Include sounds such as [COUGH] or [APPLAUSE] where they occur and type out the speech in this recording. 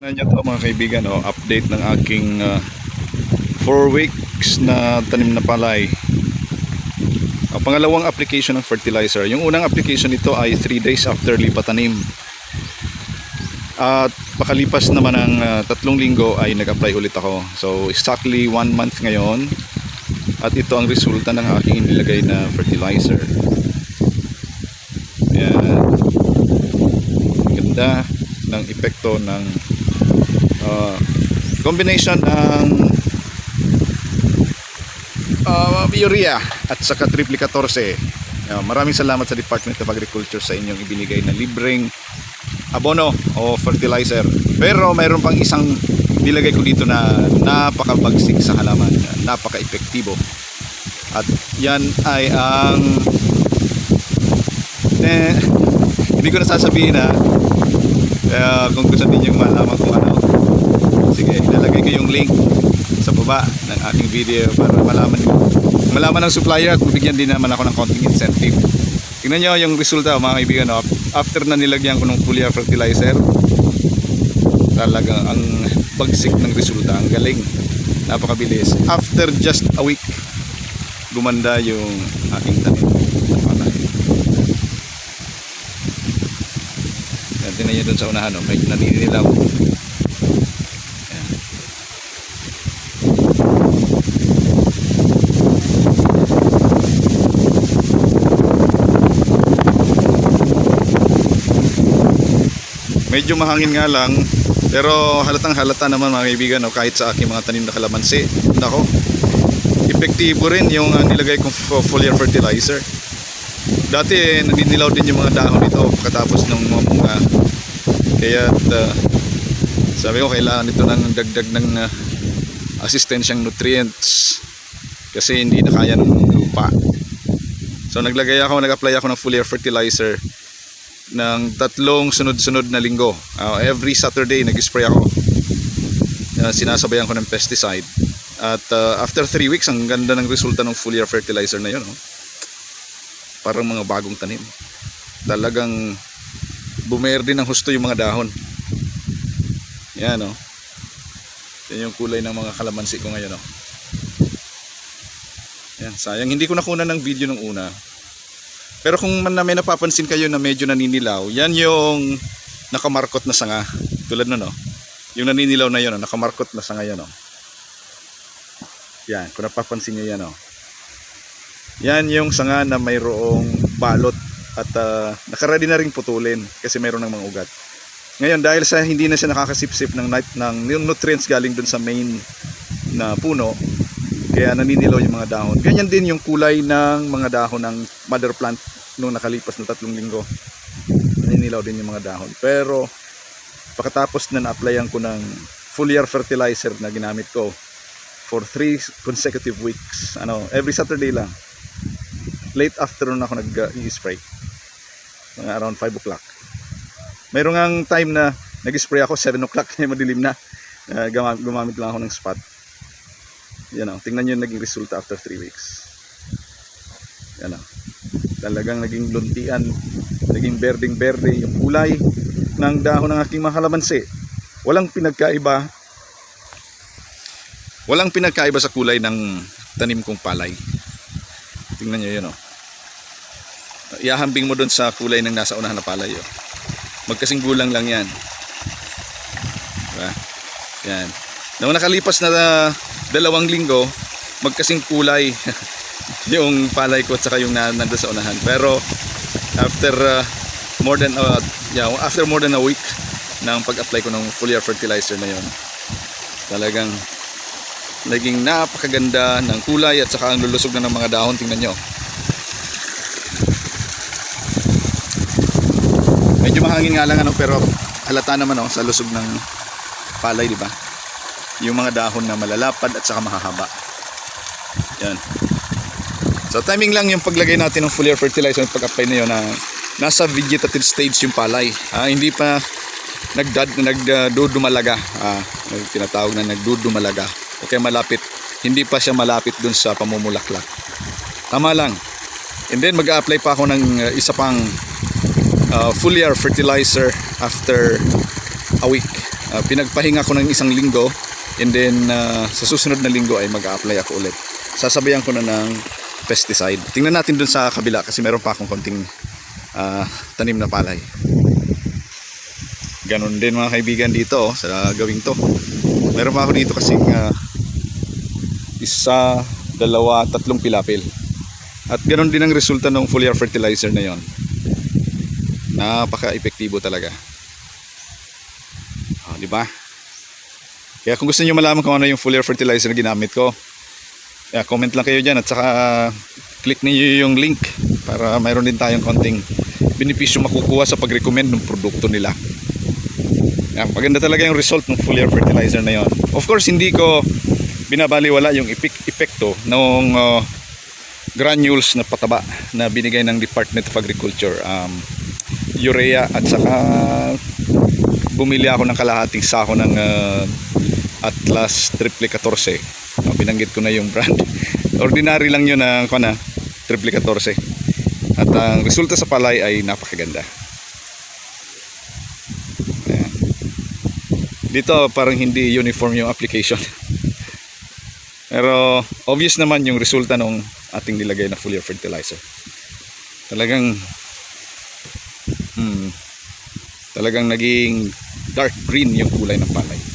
Nyo to mga kaibigan, oh, update ng aking 4 weeks na tanim na palay. Ang pangalawang application ng fertilizer. Yung unang application nito ay 3 days after lipat tanim. At pakalipas naman ng ah, tatlong linggo ay nag-apply ulit ako. So exactly 1 month ngayon. At ito ang resulta ng aking inilagay na fertilizer. Yan. Ganda ng epekto ng uh, combination ng uh, urea at saka triple 14 Uh, maraming salamat sa Department of Agriculture sa inyong ibinigay na libreng abono o fertilizer. Pero mayroon pang isang nilagay ko dito na napakabagsik sa halaman napaka-epektibo. At yan ay ang eh, hindi ko na sasabihin na uh, kung gusto niyo malaman kung ano sige ilalagay ko yung link sa baba ng aking video para malaman malaman ng supplier at bigyan din naman ako ng konting incentive. Tingnan nyo yung resulta mga kaibigan no? after na nilagyan ko ng foliar fertilizer talaga ang bagsik ng resulta ang galing. Napakabilis. After just a week gumanda yung aking tanim. Na tingnan nyo dun sa unahan no? medyo naninilaw medyo mahangin nga lang pero halatang halata naman mga kaibigan no, kahit sa aking mga tanim na kalamansi. Nako epektibo rin yung uh, nilagay kong fo- foliar fertilizer. Dati eh, naninilaw din yung mga dahon nito pagkatapos ng mga bunga kaya uh, sabi ko kailangan ito ng dagdag ng uh, asistensyang nutrients kasi hindi na kaya ng lupa. So naglagay ako nag-apply ako ng foliar fertilizer ng tatlong sunod-sunod na linggo. Uh, every Saturday nag-spray ako. Uh, sinasabayan ko ng pesticide. At uh, after 3 weeks, ang ganda ng resulta ng foliar fertilizer na yun. Oh. Parang mga bagong tanim. Talagang bumer din ng husto yung mga dahon. Yan oh. Yan yung kulay ng mga kalamansi ko ngayon oh. Yan, sayang hindi ko nakuha ng video nung una. Pero kung man na may napapansin kayo na medyo naninilaw, yan yung nakamarkot na sanga. Tulad nun, no? Yung naninilaw na yun, no? nakamarkot na sanga yan, no? Yan, kung napapansin nyo yan, no? Yan yung sanga na mayroong balot at uh, nakaready na ring putulin kasi mayroon ng mga ugat. Ngayon, dahil sa hindi na siya nakakasipsip ng, ng yung nutrients galing dun sa main na puno, kaya naninilaw yung mga dahon. Ganyan din yung kulay ng mga dahon ng mother plant nung nakalipas na tatlong linggo. Naninilaw din yung mga dahon. Pero pagkatapos na na-applyan ko ng foliar fertilizer na ginamit ko for 3 consecutive weeks, ano, every Saturday lang. Late afternoon ako nag-i-spray. Mga around 5 o'clock. Mayroong ang time na nag-spray ako 7 o'clock na madilim na. Uh, gumamit lang ako ng spot. Yan o, tingnan nyo yung naging resulta after 3 weeks. Yan o. Talagang naging luntian, naging berding-berde yung kulay ng dahon ng aking mga kalamansi. Walang pinagkaiba. Walang pinagkaiba sa kulay ng tanim kong palay. Tingnan nyo yun o. Iahambing mo doon sa kulay ng nasa unahan na palay o. Magkasing gulang lang yan. Diba? Yan. Nung nakalipas na uh, dalawang linggo, magkasing kulay [LAUGHS] yung palay ko at saka yung na, nandun sa unahan. Pero after uh, more than uh, yeah, after more than a week ng pag-apply ko ng foliar fertilizer na yon, talagang naging napakaganda ng kulay at saka ang lulusog na ng mga dahon. Tingnan nyo. Medyo mahangin nga lang ano pero halata naman oh, sa lusog ng palay, di ba? Yung mga dahon na malalapad at saka mahahaba. Yan. So timing lang yung paglagay natin ng foliar fertilizer at pag-apply na yun na nasa vegetative stage yung palay. Ah, hindi pa nagdad nagdudumalaga. Ah, tinatawag na nagdudumalaga. Okay, malapit. Hindi pa siya malapit dun sa pamumulaklak. Tama lang. And then mag-a-apply pa ako ng uh, isa pang uh, foliar fertilizer after a week. Ah, pinagpahinga ko ng isang linggo and then ah, sa susunod na linggo ay mag-a-apply ako ulit. Sasabayan ko na ng pesticide. Tingnan natin dun sa kabila kasi meron pa akong konting ah, tanim na palay. Ganon din mga kaibigan dito oh, sa gawing to. Meron pa ako dito kasi isa, dalawa, tatlong pilapil. At ganon din ang resulta ng foliar fertilizer na yon. Napaka-epektibo talaga. Oh, di ba? Kaya kung gusto niyo malaman kung ano yung foliar fertilizer na ginamit ko, yeah, comment lang kayo dyan at saka click niyo yung link para mayroon din tayong konting benepisyo makukuha sa pag-recommend ng produkto nila. Yeah, maganda talaga yung result ng foliar fertilizer na yon. Of course, hindi ko binabaliwala yung epek- epekto ng uh, granules na pataba na binigay ng Department of Agriculture. Um, urea at saka bumili ako ng kalahating sako ng uh, Atlas Triple 14. Uh, binanggit ko na yung brand. [LAUGHS] Ordinary lang yun na uh, na Triple 14. At ang resulta sa palay ay napakaganda. Dito parang hindi uniform yung application. [LAUGHS] Pero obvious naman yung resulta ng ating nilagay na foliar fertilizer. Talagang hmm, talagang naging dark green yung kulay ng palay.